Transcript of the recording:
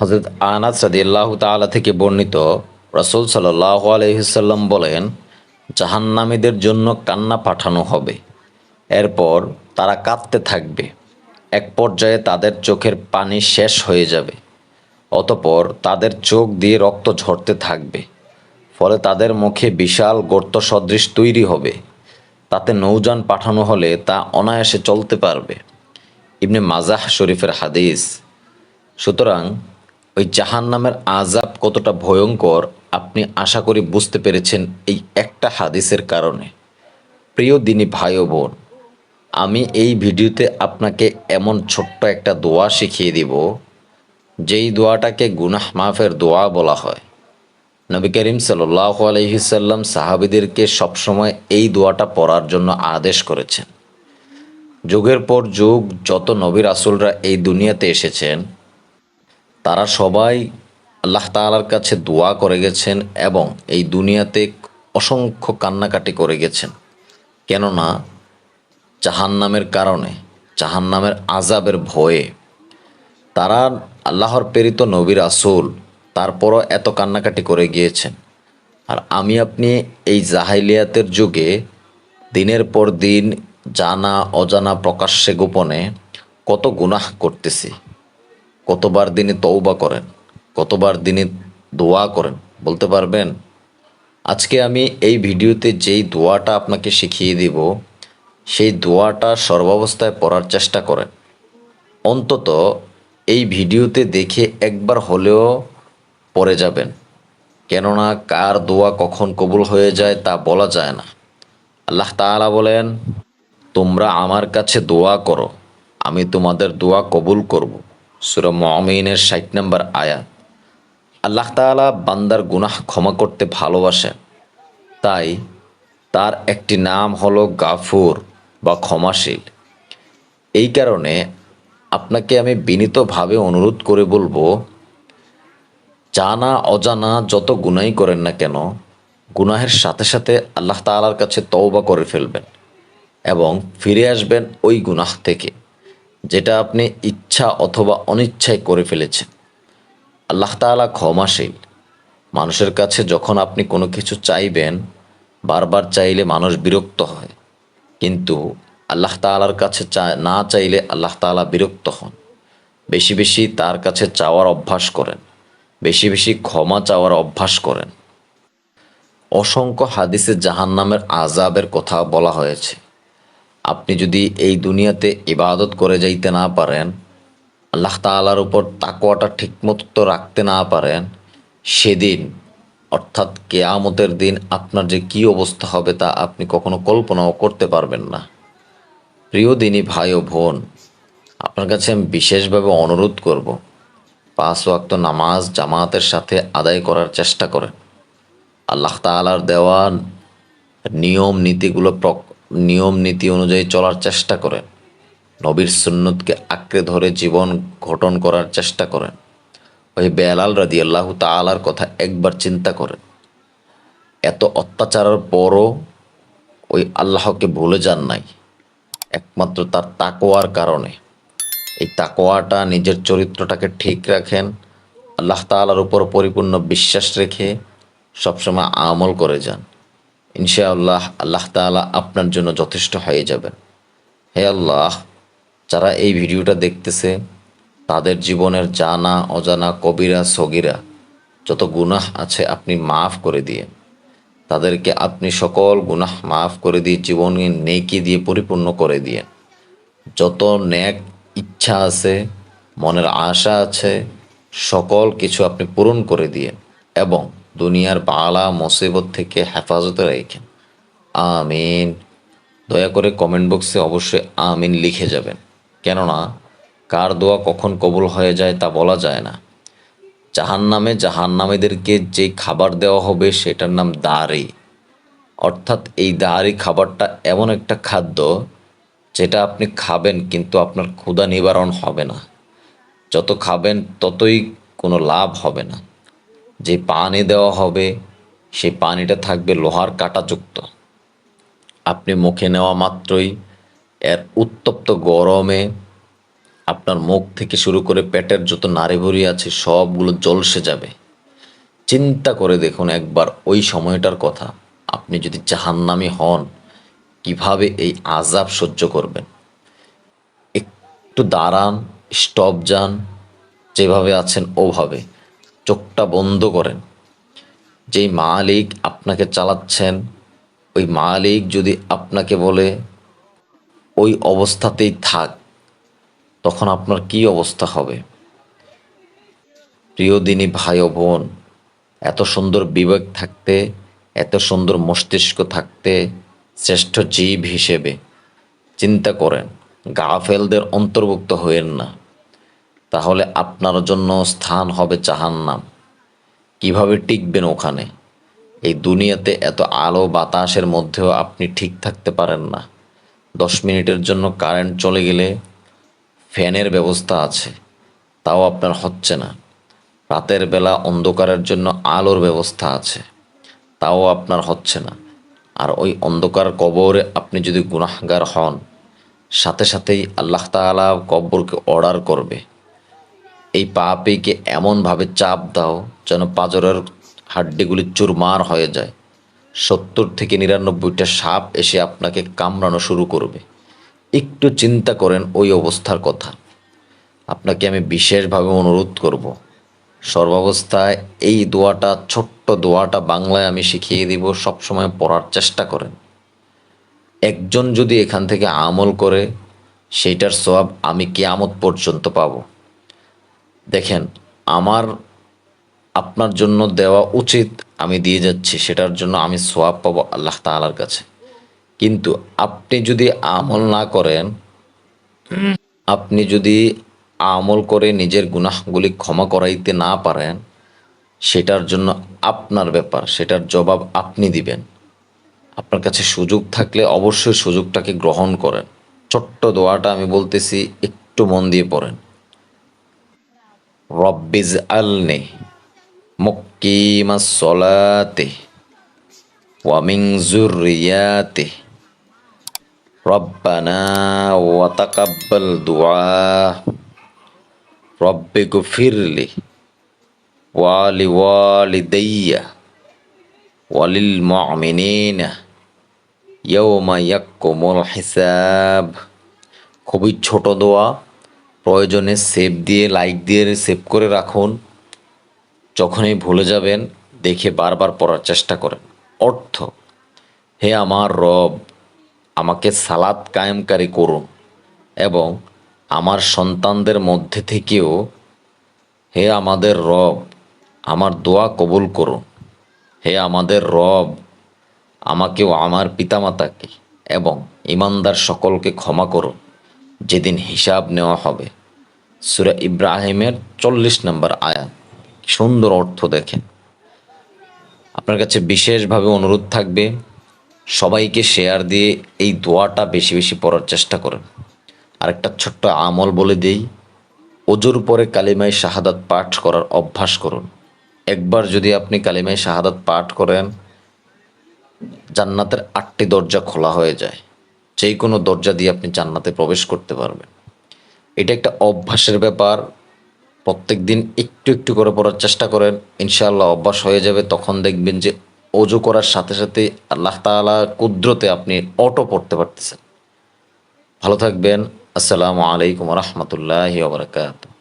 হজরত আনাস রাদিয়াল্লাহু তাআলা থেকে বর্ণিত রাসূল সাল্লাল্লাহু আলাইহি সাল্লাম বলেন, জাহান্নামীদের জন্য কান্না পাঠানো হবে। এরপর তারা কাঁদতে থাকবে। এক পর্যায়ে তাদের চোখের পানি শেষ হয়ে যাবে। অতপর তাদের চোখ দিয়ে রক্ত ঝরতে থাকবে। ফলে তাদের মুখে বিশাল গর্ত সদৃশ তৈরি হবে। তাতে নৌযান পাঠানো হলে তা অনায়াসে চলতে পারবে। ইবনে মাজাহ শরীফের হাদিস। সুতরাং ওই জাহান নামের আজাব কতটা ভয়ঙ্কর, আপনি আশা করি বুঝতে পেরেছেন এই একটা হাদিসের কারণে। প্রিয় দিনী ভাই ও বোন, আমি এই ভিডিওতে আপনাকে এমন ছোট্ট একটা দোয়া শিখিয়ে দিব, যেই দোয়াটাকে গুনাহ মাফের দোয়া বলা হয়। নবী করিম সাল্লাহ আলহিসাল্লাম সাহাবিদেরকে সবসময় এই দোয়াটা পড়ার জন্য আদেশ করেছেন। যুগের পর যুগ, যত নবী রাসুলরা এই দুনিয়াতে এসেছেন তারা সবাই আল্লাহ তাআলার কাছে দোয়া করে গেছেন এবং এই দুনিয়াতে অসংখ্য কান্নাকাটি করে গেছেন। কেননা জাহান্নামের কারণে, জাহান্নামের আজাবের ভয়ে তারা আল্লাহর প্রেরিত নবীর রাসূল তারপরও এত কান্নাকাটি করে গিয়েছেন। আর আমি আপনি এই জাহাইলিয়াতের যুগে দিনের পর দিন জানা অজানা প্রকাশ্যে গোপনে কত গুনাহ করতেছি। কতবার দিনে তৌবা করেন, কতবার দিনে দোয়া করেন, বলতে পারবেন? আজকে আমি এই ভিডিওতে যেই দোয়াটা আপনাকে শিখিয়ে দিব, সেই দোয়াটা সর্বাবস্থায় পড়ার চেষ্টা করেন। অন্তত এই ভিডিওতে দেখে একবার হলেও পড়ে যাবেন। কেননা কার দোয়া কখন কবুল হয়ে যায় তা বলা যায় না। আল্লাহ তাআলা বলেন, তোমরা আমার কাছে দোয়া করো, আমি তোমাদের দোয়া কবুল করব। সুরা মমিনের ষাট নম্বর আয়াত। আল্লাহ তাআলা বান্দার গুনাহ ক্ষমা করতে ভালোবাসেন তাই তার একটি নাম হলো গাফুর বা ক্ষমাশীল। এই কারণে আপনাকে আমি বিনীতভাবে অনুরোধ করে বলব, জানা অজানা যত গুনাই করেন না কেন, গুনাহের সাথে সাথে আল্লাহ তাআলার কাছে তওবা করে ফেলবেন এবং ফিরে আসবেন ওই গুনাহ থেকে। যেটা আপনি ইচ্ছা অথবা অনিচ্ছায় করে ফেলেছেন। আল্লাহ তাআলা ক্ষমাশীল। মানুষের কাছে যখন আপনি কোনো কিছু চাইবেন, বারবার চাইলে মানুষ বিরক্ত হয়। কিন্তু আল্লাহ তাআলার কাছে না চাইলে আল্লাহ তাআলা বিরক্ত হন। বেশি বেশি তার কাছে চাওয়ার অভ্যাস করেন। বেশি বেশি ক্ষমা চাওয়ার অভ্যাস করেন। অসংখ্য হাদিসে জাহান্নামের আজাবের কথা বলা হয়েছে। আপনি যদি এই দুনিয়াতে ইবাদত করে যাইতে না পারেন, আল্লাহ তাআলার উপর তাকওয়াটা ঠিকমতো রাখতে না পারেন, সেদিন, অর্থাৎ কেয়ামতের দিন আপনার যে কি অবস্থা হবে তা আপনি কখনো কল্পনাও করতে পারবেন না। প্রিয় দিনী ভাই ও বোন, আপনার কাছে আমি বিশেষভাবে অনুরোধ করব, পাঁচ ওয়াক্ত নামাজ জামাতের সাথে আদায় করার চেষ্টা করেন। আল্লাহ তাআলার দেওয়া নিয়ম নীতিগুলো নিয়ম নীতি অনুযায়ী চলার চেষ্টা করেন। নবীর সুন্নতকে আঁকড়ে ধরে জীবন গঠন করার চেষ্টা করেন। ওই বেলাল রাদি আল্লাহ তালার কথা একবার চিন্তা করেন। এত অত্যাচারের পরও ওই আল্লাহকে ভুলে যান নাই। একমাত্র তার তাকোয়ার কারণে। এই তাকোয়াটা নিজের চরিত্রটাকে ঠিক রাখেন, আল্লাহ তালার উপর পরিপূর্ণ বিশ্বাস রেখে সবসময় আমল করে যান। ইনশাআল্লাহ আল্লাহ তাআলা আপনার জন্য যথেষ্ট হয়ে যাবেন। হে আল্লাহ, যারা এই ভিডিওটা দেখতেছে, তাদের জীবনের জানা, অজানা, কবিরা, সগিরা, যত গুনাহ আছে আপনি মাফ করে দিয়ে, তাদেরকে আপনি সকল গুনাহ মাফ করে দিয়ে, জীবনে নেকি দিয়ে পরিপূর্ণ করে দিয়ে, যত ন্যাক ইচ্ছা আছে, মনের আশা আছে, সকল কিছু আপনি পূরণ করে দিয়ে, এবং দুনিয়ার বালা মুসিবত থেকে হেফাজতে রেখেন। আমিন। দয়া করে কমেন্ট বক্সে অবশ্যই আমিন লিখে যাবেন। কেননা, কার দোয়া কখন কবুল হয়ে যায় তা বলা যায় না। জাহান জাহান্নামে জাহান্নামীদেরকে যে খাবার দেওয়া হবে সেটার নাম দাড়ি। অর্থাৎ এই দাড়ি খাবারটা এমন একটা খাদ্য যেটা আপনি খাবেন কিন্তু আপনার ক্ষুধা নিবারণ হবে না। যত খাবেন ততই কোনো লাভ হবে না। যে পানি দেওয়া হবে, সেই পানিটা থাকবে লোহার কাঁটাযুক্ত। আপনি মুখে নেওয়া মাত্রই এর উত্তপ্ত গরমে আপনার মুখ থেকে শুরু করে পেটের যত নাড়িভুড়ি আছে সবগুলো জলসে যাবে। চিন্তা করে দেখুন একবার ওই সময়টার কথা। আপনি যদি জাহান্নামি হন, কীভাবে এই আজাব সহ্য করবেন? একটু দাঁড়ান, স্টপ যান, যেভাবে আছেন ওভাবে। চোখটা বন্ধ করেন। যেই মালিক আপনাকে চালাচ্ছেন, ওই মালিক যদি আপনাকে বলে, ওই অবস্থাতেই থাক, তখন আপনার কি অবস্থা হবে? প্রিয় দিনী ভাই ও বোন, এত সুন্দর বিবেক থাকতে, এত সুন্দর মস্তিষ্ক থাকতে শ্রেষ্ঠ জীব হিসেবে চিন্তা করেন, গাফেলদের অন্তর্ভুক্ত হয়েন না। তাহলে আপনার জন্য স্থান হবে জাহান্নাম। কীভাবে টিকবেন ওখানে? এই দুনিয়াতে এত আলো বাতাসের মধ্যেও আপনি ঠিক থাকতে পারেন না। দশ মিনিটের জন্য কারেন্ট চলে গেলে ফ্যানের ব্যবস্থা আছে, তাও আপনার হচ্ছে না। রাতের বেলা অন্ধকারের জন্য আলোর ব্যবস্থা আছে, তাও আপনার হচ্ছে না। আর ওই অন্ধকার কবরে আপনি যদি গুনাহগার হন, সাথে সাথেই আল্লাহ তাআলা কবরকে অর্ডার করবে। এই পাপিকে এমনভাবে চাপ দাও যেন পাজরের হাড্ডিগুলি চুরমার হয়ে যায়। সত্তর থেকে নিরানব্বইটা সাপ এসে আপনাকে কামড়ানো শুরু করবে। একটু চিন্তা করেন ওই অবস্থার কথা। আপনাকে আমি বিশেষভাবে অনুরোধ করব। সর্বাবস্থায় এই দোয়াটা, ছোট্ট দোয়াটা বাংলায় আমি শিখিয়ে দিব, সবসময় পড়ার চেষ্টা করেন। একজন যদি এখান থেকে আমল করে, সেইটার সব আমি কেয়ামত পর্যন্ত পাবো। দেখেন, আমার, আপনার জন্য দেওয়া উচিত আমি দিয়ে যাচ্ছি, সেটার জন্য আমি সোয়াব পাবো আল্লাহ তাআলার কাছে। কিন্তু আপনি যদি আমল না করেন, আপনি যদি আমল করে নিজের গুনাহগুলি ক্ষমা করাইতে না পারেন, সেটার জন্য আপনার ব্যাপার, সেটার জবাব আপনি দিবেন। আপনার কাছে সুযোগ থাকলে অবশ্যই সুযোগটাকে গ্রহণ করেন। ছোট্ট দোয়াটা আমি বলতেছি, একটু মন দিয়ে পড়েন। রব্বিজ আলনে মুকিমাস সলাতে ওয়ামিং জুরিয়াতে রব্বানা ওয়া তাকাব্বাল দুআ রব্বি গফিরলি ওয়ালি ওয়ালিদাইয়া ওয়ালিল মুমিনিনা ইয়াউমা ইয়াকুমুল হিসাব খুবই ছোট দোয়া প্রয়োজনে সেভ দিয়ে লাইক দিয়ে সেভ করে রাখুন। যখনই ভুলে যাবেন, দেখে বারবার পড়ার চেষ্টা করেন। অর্থ, হে আমার রব, আমাকে সালাদ কায়েমকারী করুন এবং আমার সন্তানদের মধ্যে থেকেও হে আমাদের রব, আমার দোয়া কবুল করুন। হে আমাদের রব, আমাকেও আমার পিতামাতাকে এবং ইমানদার সকলকে ক্ষমা করুন। যেদিন হিসাব নেওয়া হবে। সুরা ইব্রাহিমের চল্লিশ নম্বর আয়াত। সুন্দর অর্থ দেখেন। আপনার কাছে বিশেষভাবে অনুরোধ থাকবে, সবাইকে শেয়ার দিয়ে এই দোয়াটা বেশি বেশি পড়ার চেষ্টা করেন। আরেকটা ছোট্ট আমল বলে দেই অজুর পরে কালিমায় শাহাদাত পাঠ করার অভ্যাস করুন। একবার যদি আপনি কালিমায় শাহাদাত পাঠ করেন, জান্নাতের আটটি দরজা খোলা হয়ে যায়। যেই কোনো দরজা দিয়ে আপনি জান্নাতে প্রবেশ করতে পারবেন। এটা একটা অভ্যাসের ব্যাপার। প্রত্যেক দিন একটু একটু করে পড়ার চেষ্টা করেন। ইনশাআল্লাহ অভ্যাস হয়ে যাবে। তখন দেখবেন যে অজু করার সাথে সাথে আল্লাহ তালা কুদ্রতে আপনি অটো পড়তে পারতেছেন। ভালো থাকবেন। আসসালামু আলাইকুম রহমতুল্লাহ বারকাত